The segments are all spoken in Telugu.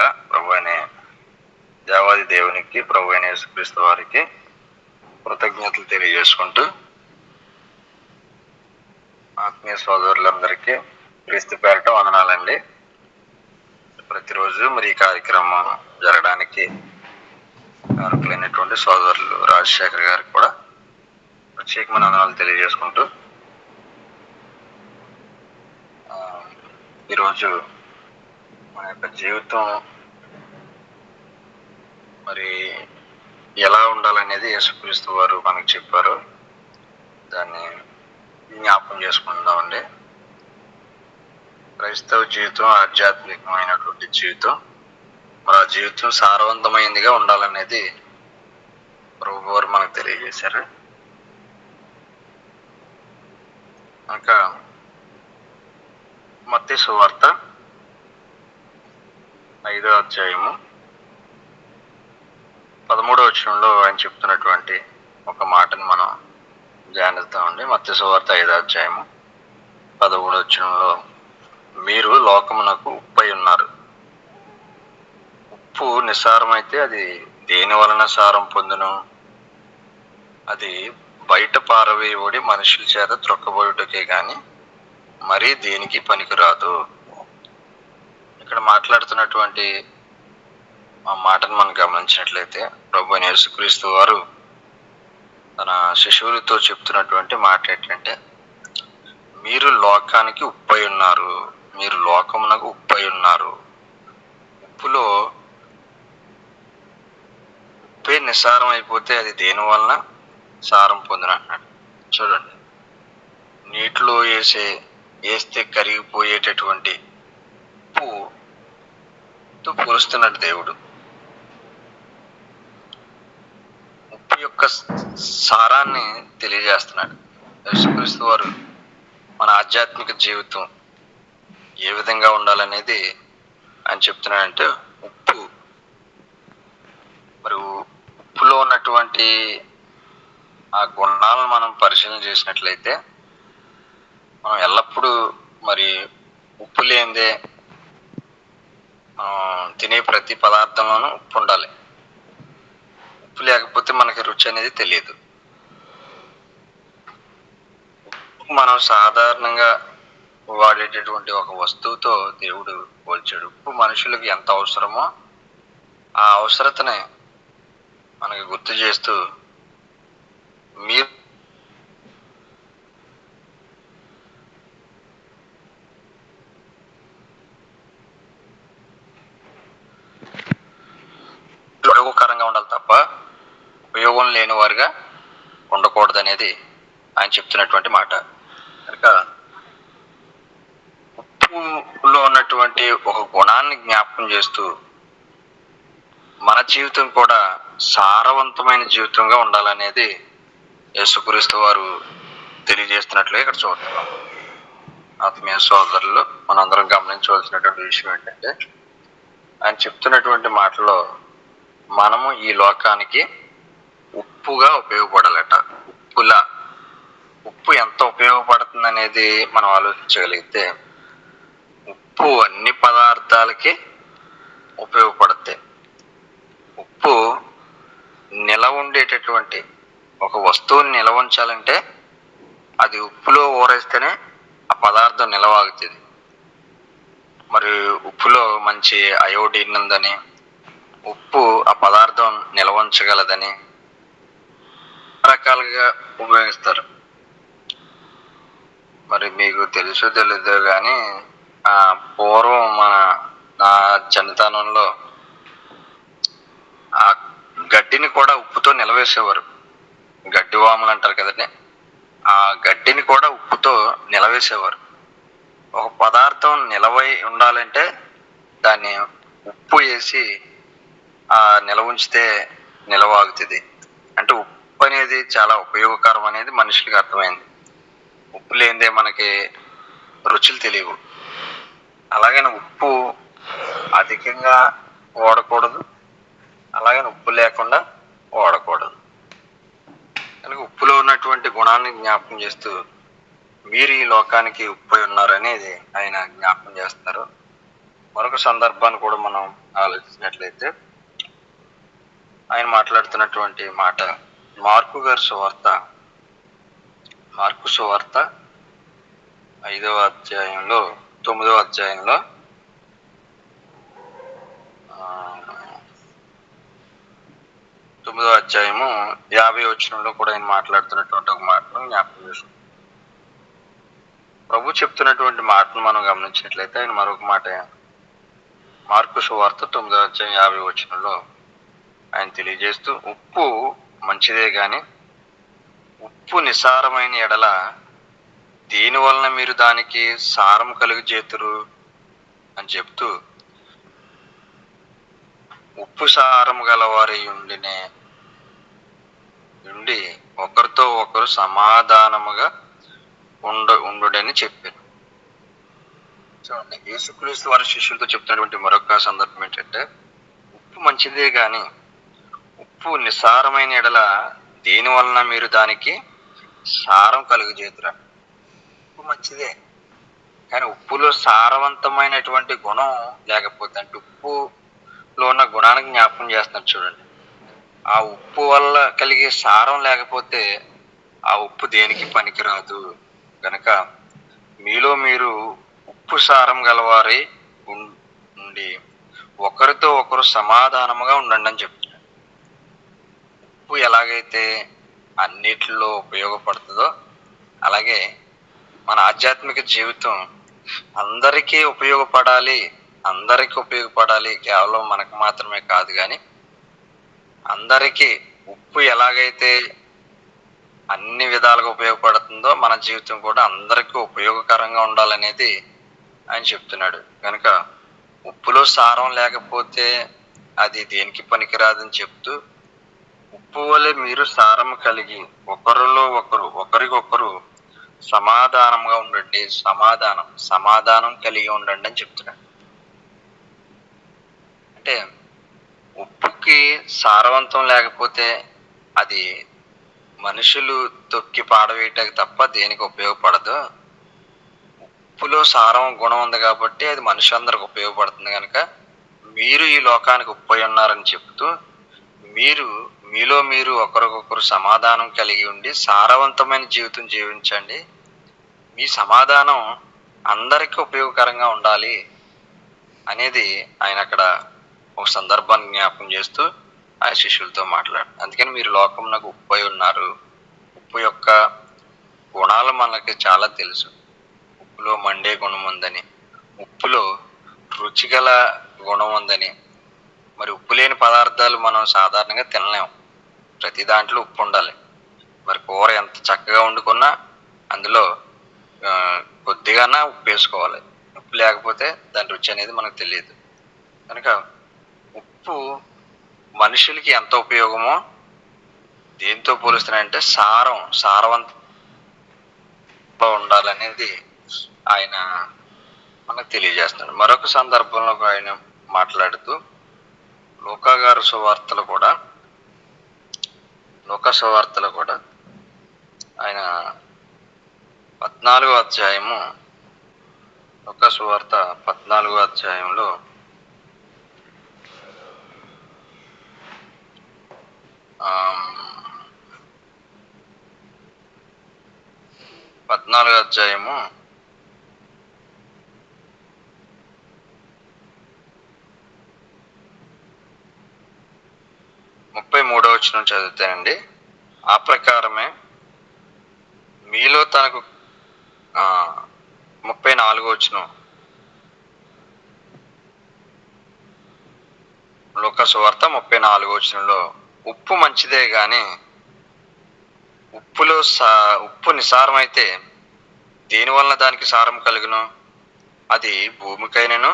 ముందుగా ప్రభు అనే దేవాది దేవునికి ప్రభు అయిన యేసుక్రీస్తు వారికి కృతజ్ఞతలు తెలియజేసుకుంటూ ఆత్మీయ సోదరులందరికీ క్రీస్తు పేరట వందనాలండి. ప్రతిరోజు మరి ఈ కార్యక్రమం జరగడానికి కారకులైనటువంటి సోదరులు రాజశేఖర్ గారికి కూడా ప్రత్యేకమైన వందనాలు తెలియజేసుకుంటూ ఈరోజు మన యొక్క జీవితం మరి ఎలా ఉండాలనేది యేసుక్రీస్తు వారు మనకు చెప్పారు. దాన్ని జ్ఞాపకం చేసుకుందామండి. క్రైస్తవ జీవితం ఆధ్యాత్మికమైనటువంటి జీవితం. మరి ఆ జీవితం సారవంతమైనదిగా ఉండాలనేది ప్రభు వారు మనకు తెలియజేశారు. ఇంకా మత్తే సువార్త ఐదో అధ్యాయము. పదమూడో వచనంలో ఆయన చెప్తున్నటువంటి ఒక మాటను మనం ధ్యానిస్తామండి మత్స్యసువార్త ఐదో అధ్యాయము. పదమూడో వచనంలో మీరు లోకమునకు ఉప్పై ఉన్నారు. ఉప్పు నిస్సారమైతే అది దేని వలన సారం పొందును? అది బయట పారవేయబడి మనుషుల చేత త్రొక్కబోయుటకే కానీ మరీ దేనికి పనికిరాదు. ఇక్కడ మాట్లాడుతున్నటువంటి ఆ మాటను మనం గమనించినట్లయితే ప్రభు యేసుక్రీస్తు వారు తన శిశువులతో చెప్తున్నటువంటి మాట ఏంటంటే మీరు లోకానికి ఉప్పై ఉన్నారు మీరు లోకమునకు ఉప్పై ఉన్నారు. ఉప్పులో ఉప్పే నిస్సారం అయిపోతే అది దేని వలన? సారం పొందిన అన్నాడు చూడండి. నీటిలో వేసే వేస్తే కరిగిపోయేటటువంటి ఉప్పు తో పోలుస్తున్నాడు దేవుడు. ఉప్పు యొక్క సారాన్ని తెలియజేస్తున్నాడు. యేసుక్రీస్తు వారు మన ఆధ్యాత్మిక జీవితం ఏ విధంగా ఉండాలనేది అని చెప్తున్నాడంటే ఉప్పు. మరి ఉప్పులో ఉన్నటువంటి ఆ గుణాలను మనం పరిశీలన చేసినట్లయితే మనం ఎల్లప్పుడూ మరి ఉప్పు లేనిదే తినే ప్రతి పదార్థంలోనూ ఉప్పు ఉండాలి. ఉప్పు లేకపోతే మనకి రుచి అనేది తెలియదు. మనం సాధారణంగా వాడేటటువంటి ఒక వస్తువుతో దేవుడు పోల్చాడు. ఉప్పు మనుషులకు ఎంత అవసరమో ఆ అవసరతని మనకి గుర్తు చేస్తూ మీరు ఉపయోగకరంగా ఉండాలి తప్ప ఉపయోగం లేని వారుగా ఉండకూడదు అనేది ఆయన చెప్తున్నటువంటి మాట. కనుక ఉప్పులో ఉన్నటువంటి ఒక గుణాన్ని జ్ఞాపకం చేస్తూ మన జీవితం కూడా సారవంతమైన జీవితంగా ఉండాలనేది యేసుక్రీస్తు వారు తెలియజేస్తున్నట్లు ఇక్కడ చూస్తున్నాం ఆత్మీయ సోదరులు మనందరం గమనించవలసినటువంటి విషయం ఏంటంటే ఆయన చెప్తున్నటువంటి మాటలో మనము ఈ లోకానికి ఉప్పుగా ఉపయోగపడాలట. ఉప్పులా. ఉప్పు ఎంత ఉపయోగపడుతుంది అనేది మనం ఆలోచించగలిగితే ఉప్పు అన్ని పదార్థాలకి ఉపయోగపడుతుంది ఉప్పు నిలవ ఉండేటటువంటి ఒక వస్తువుని నిలవ ఉంచాలంటే అది ఉప్పులో ఊరేస్తేనే ఆ పదార్థం నిలవాగుతుంది మరి ఉప్పులో మంచి అయోడిన్ ఉందని ఉప్పు ఆ పదార్థం నిల్వ రకాలుగా ఉపయోగిస్తారు. మరి మీకు తెలుసో తెలీదో కానీ ఆ పూర్వం మన నా చిన్నతనంలో ఆ గడ్డిని కూడా ఉప్పుతో నిలవేసేవారు. గడ్డి వాములు అంటారు కదండి. ఆ గడ్డిని కూడా ఉప్పుతో నిలవేసేవారు. ఒక పదార్థం నిలవై ఉండాలంటే దాన్ని ఉప్పు వేసి ఆ నిలవ ఉంచితే నిలవాగుతుంది. అనేది చాలా ఉపయోగకరం అనేది మనుషులకి అర్థమైంది. ఉప్పు లేనిదే మనకి రుచులు తెలియవు. అలాగని ఉప్పు అధికంగా వాడకూడదు. అలాగని ఉప్పు లేకుండా వాడకూడదు. కనుక ఉప్పులో ఉన్నటువంటి గుణాన్ని జ్ఞాపకం చేస్తూ మీరు ఈ లోకానికి ఉప్పు ఉన్నారనేది ఆయన జ్ఞాపకం చేస్తున్నారు మరొక సందర్భాన్ని కూడా మనం ఆలోచించినట్లయితే ఆయన మాట్లాడుతున్నటువంటి మాట మార్కు గారి సువార్త. మార్కు సువార్త ఐదవ అధ్యాయంలో తొమ్మిదవ అధ్యాయంలో తొమ్మిదవ అధ్యాయము యాభై వచనంలో కూడా ఆయన మాట్లాడుతున్నటువంటి ఒక మాటను జ్ఞాపకం చేసుకుంటాం ప్రభు చెప్తున్నటువంటి మాటను మనం గమనించినట్లయితే ఆయన మరొక మాట మార్కు సువార్త తొమ్మిదవ అధ్యాయం యాభై వచనంలో ఆయన తెలియజేస్తూ ఉప్పు మంచిదే గాని ఉప్పు నిసారమైన ఎడల దేని వలన మీరు దానికి సారం కలుగు చేతురు అని చెప్తూ ఉప్పు సారం గలవారి ఉండినే ఉండి ఒకరితో ఒకరు సమాధానముగా ఉండ ఉండుడని చెప్పారు చూడండి యేసుక్రీస్తు వారి శిష్యులతో చెప్తున్నటువంటి మరొక సందర్భం ఏంటంటే ఉప్పు మంచిదే కానీ ఉప్పు నిసారమైన ఎడల దేని వలన మీరు దానికి సారం కలుగజేతురా ఉప్పు మంచిదే. కానీ ఉప్పులో సారవంతమైనటువంటి గుణం లేకపోతే అంటే ఉప్పులో ఉన్న గుణానికి జ్ఞాపకం చేస్తున్నారు చూడండి. ఆ ఉప్పు వల్ల కలిగే సారం లేకపోతే ఆ ఉప్పు దేనికి పనికిరాదు. కనుక మీలో మీరు ఉప్పు సారం గలవారై ఉం- ఉండి ఒకరితో ఒకరు సమాధానముగా ఉండండి అని చెప్తున్నారు ఉప్పు ఎలాగైతే అన్నిటిలో ఉపయోగపడుతుందో అలాగే మన ఆధ్యాత్మిక జీవితం అందరికీ ఉపయోగపడాలి అందరికీ ఉపయోగపడాలి కేవలం మనకు మాత్రమే కాదు కానీ అందరికీ ఉప్పు ఎలాగైతే అన్ని విధాలుగా ఉపయోగపడుతుందో మన జీవితం కూడా అందరికీ ఉపయోగకరంగా ఉండాలనేది ఆయన చెప్తున్నాడు. కనుక ఉప్పులో సారం లేకపోతే అది దేనికి పనికిరాదని చెప్తూ ఉప్పు వలె మీరు సారం కలిగి ఒకరిలో ఒకరు ఒకరికొకరు సమాధానంగా ఉండండి. సమాధానం సమాధానం కలిగి ఉండండి అని చెప్తున్నాడు. అంటే ఉప్పుకి సారవంతం లేకపోతే అది మనుషులు తొక్కి పాడవేయటానికి తప్ప దేనికి ఉపయోగపడదు. ఉప్పులో సారం గుణం ఉంది కాబట్టి అది మనుషులందరికి ఉపయోగపడుతుంది కనుక మీరు ఈ లోకానికి ఉప్పై ఉన్నారని చెప్తూ మీరు మీలో మీరు ఒకరికొకరు సమాధానం కలిగి ఉండి సారవంతమైన జీవితం జీవించండి. మీ సమాధానం అందరికీ ఉపయోగకరంగా ఉండాలి అనేది ఆయన అక్కడ ఒక సందర్భాన్ని జ్ఞాపకం చేస్తూ ఆ శిష్యులతో మాట్లాడు అందుకని మీరు లోకమునకు ఉప్పై ఉన్నారు. ఉప్పు యొక్క గుణాలు మనకి చాలా తెలుసు. ఉప్పులో మండే గుణం ఉందని ఉప్పులో రుచిగల గుణం ఉందని. మరి ఉప్పు లేని పదార్థాలు మనం సాధారణంగా తినలేము ప్రతి దాంట్లో ఉప్పు ఉండాలి. మరి కూర ఎంత చక్కగా వండుకున్నా అందులో కొద్దిగానా ఉప్పు వేసుకోవాలి. ఉప్పు లేకపోతే దాని రుచి అనేది మనకు తెలియదు. కనుక ఉప్పు మనుషులకి ఎంత ఉపయోగమో దేంతో పోలుస్తున్నాయంటే సారం సారవంతంగా ఉండాలనేది ఆయన మనకు తెలియజేస్తున్నాడు. మరొక సందర్భంలో ఆయన మాట్లాడుతూ లోకాగారు సువార్తలు కూడా లోక వార్తలు కూడా. ఆయన పద్నాలుగో అధ్యాయము లోక వార్త పద్నాలుగో అధ్యాయంలో ఆమ్, పద్నాలుగో అధ్యాయము ముప్పై వచనం చదువుతానండి ఆ ప్రకారమే మీలో తనకు ఆ, ముప్పై నాలుగో వచ్చిన లోకసువార్త ముప్పై నాలుగో వచనంలో ఉప్పు మంచిదే కానీ ఉప్పులో సా ఉప్పు నిసారమైతే దేనివలన దానికి సారం కలుగును? అది భూమికైనను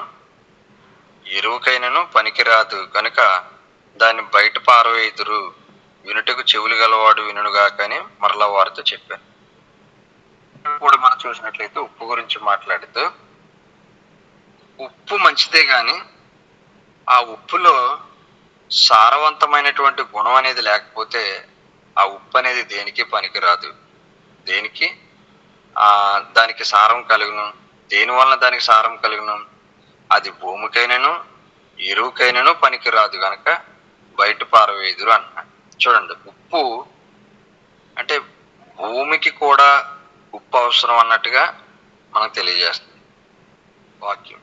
ఎరువుకైనను పనికిరాదు కనుక దాన్ని బయట పారవేయుదురు. వినుటకు చెవులు గలవాడు వినుగా కానీ మరలా వారితో చెప్పాను. కూడా మనం చూసినట్లయితే ఉప్పు గురించి మాట్లాడుతూ ఉప్పు మంచిదే కానీ ఆ ఉప్పులో సారవంతమైనటువంటి గుణం అనేది లేకపోతే ఆ ఉప్పు అనేది దేనికి పనికిరాదు. దేనికి? ఆ దానికి సారం కలుగును. దేని వలన దానికి సారం కలుగును? అది భూమికైనను ఎరువుకైనను పనికిరాదు కనుక బయట పారవేదురు అన్నాడు చూడండి ఉప్పు అంటే భూమికి కూడా ఉప్పు అవసరం అన్నట్టుగా మనకు తెలియజేస్తుంది. వాక్యం.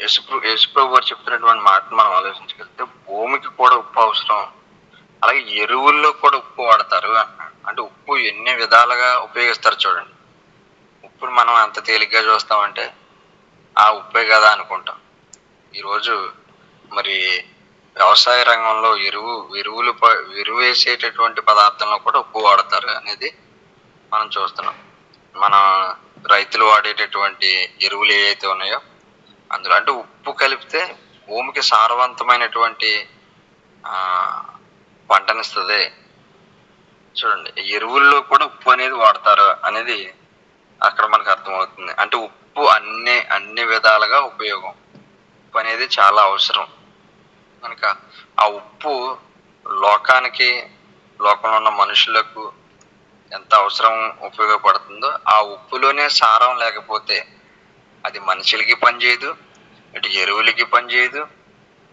యశుప్రు యశుప్రభు గారు చెప్తున్నటువంటి మాటను మనం ఆలోచించగలిగితే భూమికి కూడా ఉప్పు అవసరం అలాగే ఎరువుల్లో కూడా ఉప్పు వాడతారు అన్నాడు అంటే ఉప్పు ఎన్ని విధాలుగా ఉపయోగిస్తారు చూడండి. ఉప్పుని మనం ఎంత తేలిగ్గా చూస్తామంటే ఆ ఉప్పే కదా అనుకుంటాం. ఈరోజు మరి వ్యవసాయ రంగంలో ఎరువు ఎరువులు ప- ఎరువు వేసేటటువంటి పదార్థంలో కూడా ఉప్పు వాడతారు అనేది మనం చూస్తున్నాం. మన రైతులు వాడేటటువంటి ఎరువులు ఏవైతే ఉన్నాయో అందులో అంటే ఉప్పు కలిపితే భూమికి సారవంతమైనటువంటి పంటనిస్తుంది. చూడండి ఎరువుల్లో కూడా ఉప్పు అనేది వాడతారు అనేది అక్కడ మనకు అర్థమవుతుంది. అంటే ఉప్పు అన్ని అన్ని విధాలుగా ఉపయోగం. ఉప్పు అనేది చాలా అవసరం. కనుక ఆ ఉప్పు లోకానికి లోకంలో ఉన్న మనుషులకు ఎంత అవసరం ఉపయోగపడుతుందో ఆ ఉప్పులోనే సారం లేకపోతే అది మనుషులకి పనిచేయదు ఇటు ఎరువులకి పనిచేయదు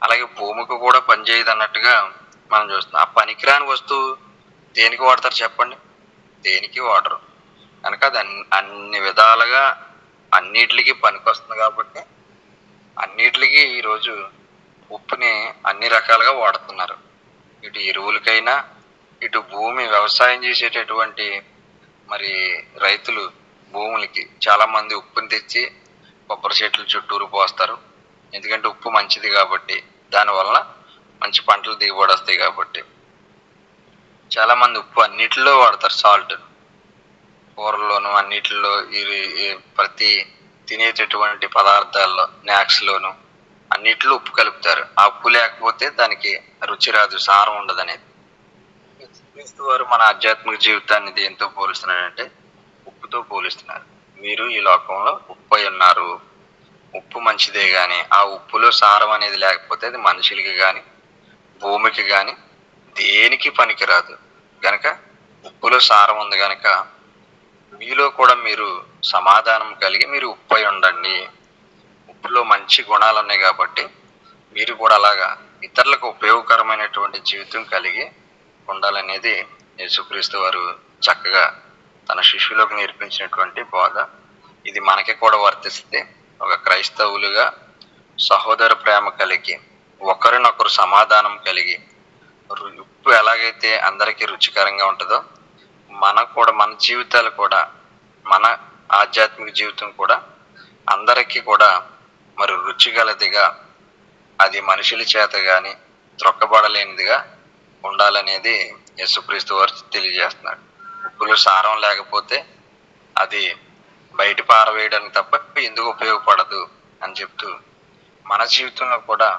అలాగే భూమికి కూడా పనిచేయదు అన్నట్టుగా మనం చూస్తున్నాం. ఆ పనికిరాని వస్తువు దేనికి వాడతారు చెప్పండి? దేనికి వాడరు. కనుక అది అన్ని అన్ని విధాలుగా అన్నిటికి పనికొస్తుంది కాబట్టి అన్నిటికి ఈరోజు ఉప్పుని అన్ని రకాలుగా వాడుతున్నారు. ఇటు ఎరువులకైనా ఇటు భూమి వ్యవసాయం చేసేటటువంటి మరి రైతులు భూములకి చాలా మంది ఉప్పుని తెచ్చి కొబ్బరి చెట్లు చుట్టూరు పోస్తారు. ఎందుకంటే ఉప్పు మంచిది కాబట్టి దానివల్ల మంచి పంటలు దిగుబడి వస్తాయి కాబట్టి. చాలా మంది ఉప్పు అన్నిటిలో వాడతారు సాల్ట్. కూరల్లోను అన్నిటిలో ఈ ప్రతి తినేటటువంటి పదార్థాల్లో స్నాక్స్లోనూ లోను ఉప్పు కలుపుతారు. ఆ ఉప్పు లేకపోతే దానికి రుచి రాదు సారం ఉండదు అనేది. క్రీస్తు వారు మన ఆధ్యాత్మిక జీవితాన్ని దేంతో పోలుస్తున్నారంటే ఉప్పుతో పోలుస్తున్నారు. మీరు ఈ లోకంలో ఉప్పు అయి ఉన్నారు. ఉప్పు మంచిదే కానీ ఆ ఉప్పులో సారం అనేది లేకపోతే అది మనుషులకి కానీ భూమికి కానీ దేనికి పనికిరాదు. కనుక ఉప్పులో సారం ఉంది కనుక మీలో కూడా మీరు సమాధానం కలిగి మీరు ఉప్పై ఉండండి. ఉప్పులో మంచి గుణాలు ఉన్నాయి కాబట్టి మీరు కూడా అలాగా ఇతరులకు ఉపయోగకరమైనటువంటి జీవితం కలిగి ఉండాలనేది యేసుక్రీస్తు వారు చక్కగా తన శిష్యులకు నేర్పించినటువంటి బోధ. ఇది మనకి కూడా వర్తిస్తే ఒక క్రైస్తవులుగా సహోదర ప్రేమ కలిగి ఒకరినొకరు సమాధానం కలిగి ఉప్పు ఎలాగైతే అందరికీ రుచికరంగా ఉంటుందో మన కూడా మన జీవితాలు కూడా మన ఆధ్యాత్మిక జీవితం కూడా అందరికీ కూడా మరి రుచిగలదిగా అది మనుషుల చేత కానీ త్రొక్కబడలేనిదిగా ఉండాలనేది యేసుక్రీస్తు వారు తెలియజేస్తున్నాడు ఉప్పులో సారం లేకపోతే అది బయట పారవేయడానికి తప్ప ఎందుకు ఉపయోగపడదు అని చెప్తూ మన జీవితంలో కూడా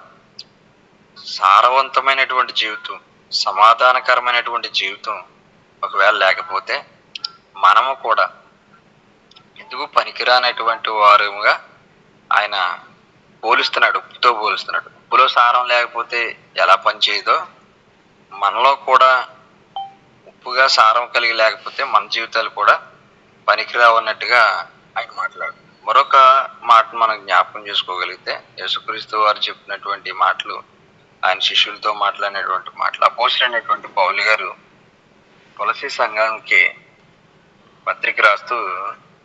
సారవంతమైనటువంటి జీవితం సమాధానకరమైనటువంటి జీవితం ఒకవేళ లేకపోతే మనము కూడా ఎందుకు పనికిరానటువంటి వారుగా ఆయన పోలుస్తున్నాడు ఉప్పుతో పోలుస్తున్నాడు ఉప్పులో సారం లేకపోతే ఎలా పనిచేయదో మనలో కూడా ఉప్పుగా సారం కలిగి లేకపోతే మన జీవితాలు కూడా పనికిరావన్నట్టుగా ఆయన మాట్లాడు. మరొక మాట మనం జ్ఞాపకం చేసుకోగలిగితే యేసుక్రీస్తు వారు చెప్పినటువంటి మాటలు ఆయన శిష్యులతో మాట్లాడినటువంటి మాటలు అపోసరైనటువంటి పౌలు గారు తులసి సంఘానికి పత్రిక రాస్తూ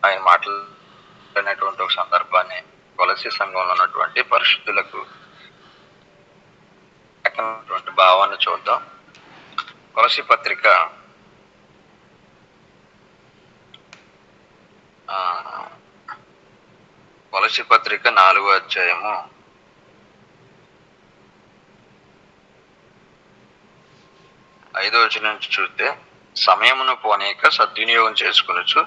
ఆయన మాట్లాడినటువంటి ఒక సందర్భాన్ని కొలసి సంఘంలో ఉన్నటువంటి పరిశుద్ధులకు భావాన్ని చూద్దాం. కొలసి పత్రిక కొలసి పత్రిక నాలుగో అధ్యాయము. ఐదో వచనం నుంచి చూస్తే సమయమును పోనీక సద్వినియోగం చేసుకునొచ్చు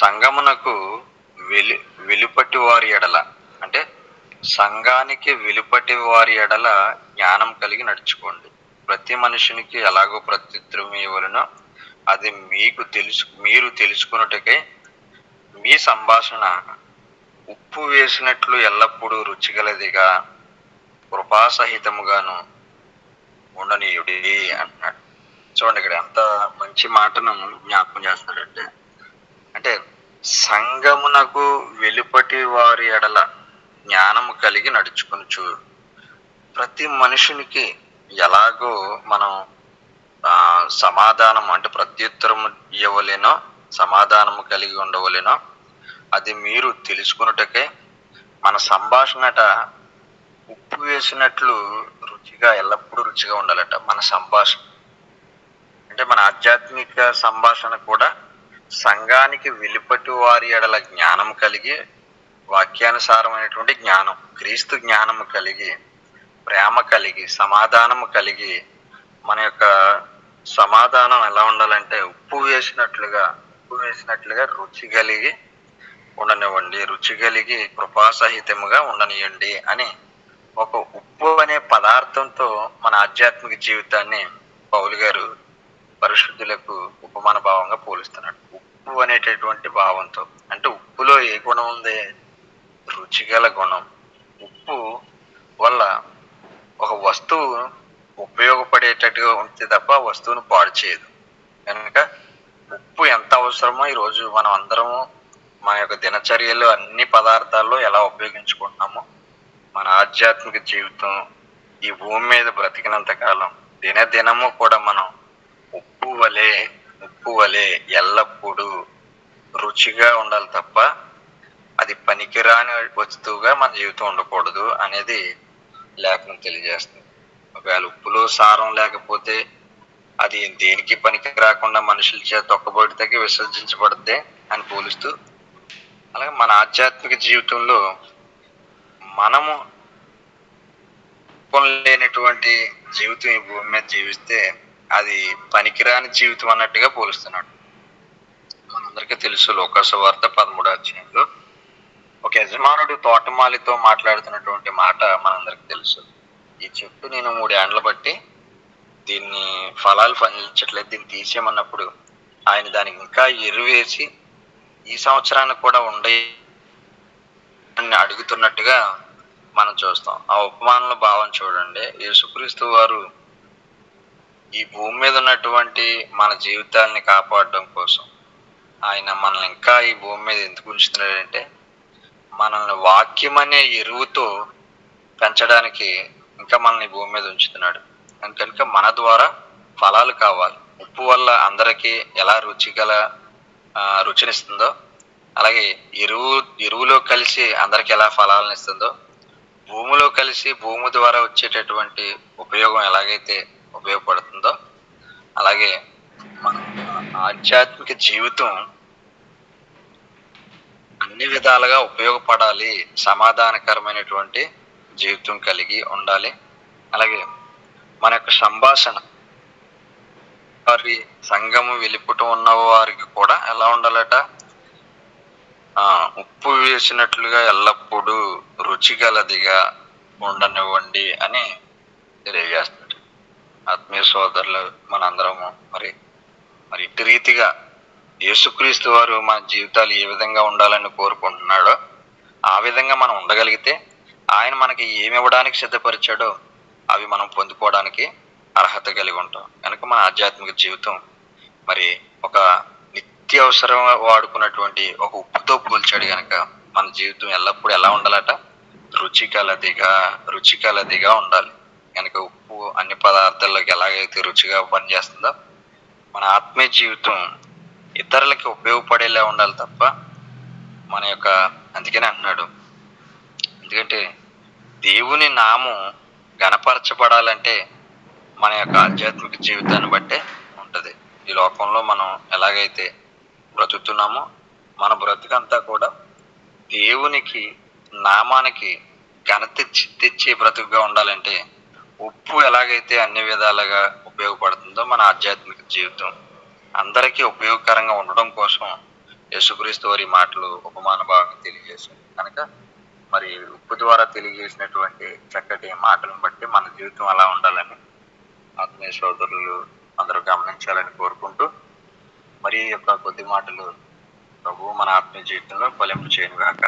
సంగమునకు వెలి వెలుపటి వారి ఎడల అంటే సంఘానికి వెలుపటి వారి ఎడల జ్ఞానం కలిగి నడుచుకోండి. ప్రతి మనుషునికి ఎలాగో ప్రత్యుత్తరం ఇవ్వలనో. అది మీకు తెలుసు మీరు తెలుసుకున్నట్టుకై మీ సంభాషణ ఉప్పు వేసినట్లు ఎల్లప్పుడూ రుచిగలదిగా కృపాసహితముగాను ఉండనీయుడి అంటున్నాడు. చూడండి ఇక్కడ ఎంత మంచి మాటను జ్ఞాపకం చేస్తాడంటే అంటే సంగమునకు వెలుపటి వారి ఎడల జ్ఞానము కలిగి నడుచుకొనుచు. ప్రతి మనుషునికి ఎలాగో మనం సమాధానం అంటే ప్రత్యుత్తరము ఇవ్వలేనో సమాధానము కలిగి ఉండవలేనో అది మీరు తెలుసుకున్నటకే మన సంభాషణట ఉప్పు వేసినట్లు రుచిగా ఎల్లప్పుడూ రుచిగా ఉండాలట మన సంభాషణ అంటే మన ఆధ్యాత్మిక సంభాషణ కూడా సంఘానికి వెలుపటి వారి ఎడల జ్ఞానం కలిగి వాక్యానుసారమైనటువంటి జ్ఞానం క్రీస్తు జ్ఞానము కలిగి ప్రేమ కలిగి సమాధానము కలిగి మన యొక్క సమాధానం ఎలా ఉండాలంటే ఉప్పు వేసినట్లుగా ఉప్పు వేసినట్లుగా రుచి కలిగి ఉండనివ్వండి. రుచి కలిగి కృపాసహితముగా ఉండనివ్వండి అని ఒక ఉప్పు అనే పదార్థంతో మన ఆధ్యాత్మిక జీవితాన్ని పౌలు గారు పరిశుద్ధులకు ఉపమాన భావంగా పోలుస్తున్నాడు. ఉప్పు అనేటటువంటి భావంతో అంటే ఉప్పులో ఏ గుణం ఉంది? రుచిగల గుణం. ఉప్పు వల్ల ఒక వస్తువు ఉపయోగపడేటట్టుగా ఉంటే తప్ప ఆ వస్తువును పాడు చేయదు. కనుక ఉప్పు ఎంత అవసరమో ఈరోజు మనం అందరము మన యొక్క దినచర్యలు అన్ని పదార్థాల్లో ఎలా ఉపయోగించుకుంటున్నామో మన ఆధ్యాత్మిక జీవితం ఈ భూమి మీద బ్రతికినంత కాలం దినదినము కూడా మనం ఉప్పు వలె ఉప్పు వలె ఎల్లప్పుడూ రుచిగా ఉండాలి తప్ప అది పనికిరాని వస్తువుగా మన జీవితం ఉండకూడదు అనేది లేఖనం తెలియజేస్తుంది. ఒకవేళ ఉప్పులో సారం లేకపోతే అది దేనికి పనికి రాకుండా మనుషుల చేత తొక్కబడితే విసర్జించబడితే అని పోలుస్తూ అలాగే మన ఆధ్యాత్మిక జీవితంలో మనము ఉప్పు లేనటువంటి జీవితం ఈ భూమి మీద జీవిస్తే అది పనికిరాని జీవితం అన్నట్టుగా పోలుస్తున్నాడు. మనందరికీ తెలుసు లోకాసు వార్త పదమూడో అధ్యాయంలో. ఒక యజమానుడు తోటమాలితో మాట్లాడుతున్నటువంటి మాట మనందరికీ తెలుసు. ఈ చెట్టు నేను మూడేండ్ల బట్టి దీన్ని ఫలాలు ఫలించట్లేదు దీన్ని తీసేయమన్నప్పుడు ఆయన దానికి ఇంకా ఎరువేసి ఈ సంవత్సరానికి కూడా ఉండే అని అడుగుతున్నట్టుగా మనం చూస్తాం. ఆ ఉపమానంలో భావం చూడండి. యేసుక్రీస్తు వారు ఈ భూమి మీద ఉన్నటువంటి మన జీవితాల్ని కాపాడడం కోసం ఆయన మనల్ని ఇంకా ఈ భూమి మీద ఎందుకు ఉంచుతున్నాడంటే మనల్ని వాక్యం అనే ఎరువుతో పెంచడానికి ఇంకా మనల్ని భూమి మీద ఉంచుతున్నాడు. కనుక మన ద్వారా ఫలాలు కావాలి. ఉప్పు వల్ల అందరికీ ఎలా రుచిగల రుచినిస్తుందో అలాగే ఎరువు ఎరువులో కలిసి అందరికి ఎలా ఫలాలను ఇస్తుందో భూమిలో కలిసి భూమి ద్వారా వచ్చేటటువంటి ఉపయోగం ఎలాగైతే ఉపయోగపడుతుందో. అలాగే మన ఆధ్యాత్మిక జీవితం అన్ని విధాలుగా ఉపయోగపడాలి సమాధానకరమైనటువంటి జీవితం కలిగి ఉండాలి. అలాగే మన యొక్క సంభాషణ వారి సంఘము వెలుపుట ఉన్న వారికి కూడా ఎలా ఉండాలట? ఆ ఉప్పు వేసినట్లుగా ఎల్లప్పుడూ రుచిగలదిగా ఉండనివ్వండి అని తెలియజేస్తాడు ఆత్మీయ సోదరులు మనందరము మరి మరి ఇటు రీతిగా యేసుక్రీస్తు వారు మన జీవితాలు ఏ విధంగా ఉండాలని కోరుకుంటున్నాడో ఆ విధంగా మనం ఉండగలిగితే ఆయన మనకి ఏమి ఇవ్వడానికి సిద్ధపరిచాడో అవి మనం పొందుకోవడానికి అర్హత కలిగి ఉంటాం. కనుక మన ఆధ్యాత్మిక జీవితం మరి ఒక నిత్యావసరం వాడుకున్నటువంటి ఒక ఉప్పుతో పోల్చాడు కనుక మన జీవితం ఎల్లప్పుడూ ఎలా ఉండాలట? రుచికలదిగా రుచికలదిగా ఉండాలి. కనుక ఉప్పు అన్ని పదార్థాల్లోకి ఎలాగైతే రుచిగా పనిచేస్తుందో మన ఆత్మీయ జీవితం ఇతరులకి ఉపయోగపడేలా ఉండాలి తప్ప మన యొక్క అందుకనే అంటున్నాడు. ఎందుకంటే దేవుని నామం గణపరచబడాలంటే మన యొక్క ఆధ్యాత్మిక జీవితాన్ని బట్టే ఉంటుంది. ఈ లోకంలో మనం ఎలాగైతే బ్రతుకుతున్నామో మన బ్రతుకంతా కూడా దేవునికి నామానికి ఘనత తెచ్చే బ్రతుకుగా ఉండాలంటే ఉప్పు ఎలాగైతే అన్ని విధాలుగా ఉపయోగపడుతుందో మన ఆధ్యాత్మిక జీవితం అందరికీ ఉపయోగకరంగా ఉండడం కోసం యేసుక్రీస్తు వారి మాటలు ఉపమాన భావం తెలియజేశారు. కనుక మరి ఉప్పు ద్వారా తెలియజేసినటువంటి చక్కటి మాటలను బట్టి మన జీవితం అలా ఉండాలని ఆత్మీయ సోదరులు అందరూ గమనించాలని కోరుకుంటూ మరి ఈ యొక్క కొద్ది మాటలు ప్రభు మన ఆత్మీయ జీవితంలో ఫలింపు చేయను కాక